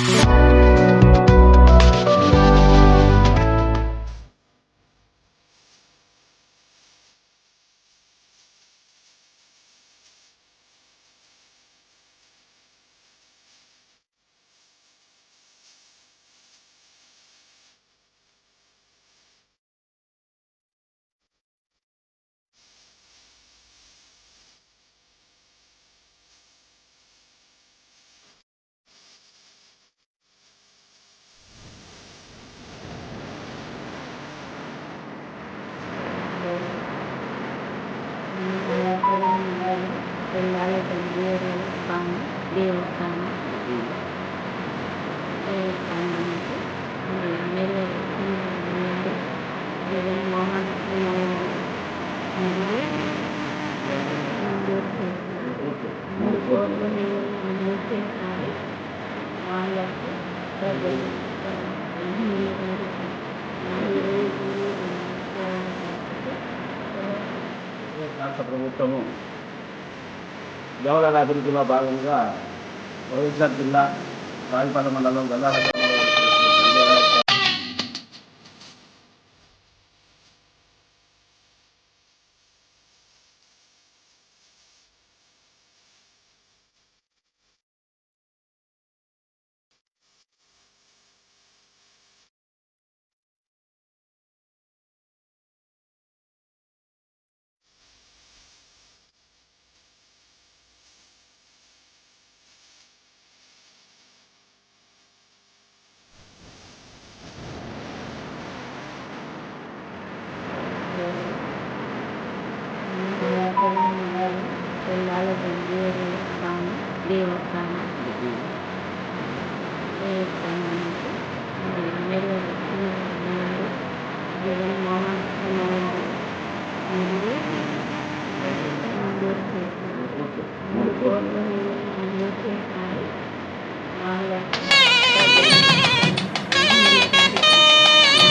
Yeah. వెళ్ళాలి గంజేరాల స్వామి దేవస్థానం దేవస్థానానికి MLA ఉన్నారు జగన్మోహన్ ఎమ్మెల్యే రాష్ట్ర ప్రభుత్వము దేవాలయాల అభివృద్ధిలో భాగంగా వైఎస్ఆర్ జిల్లా రాజపాలెం మండలం గంగాధర இருக்குது எல்லா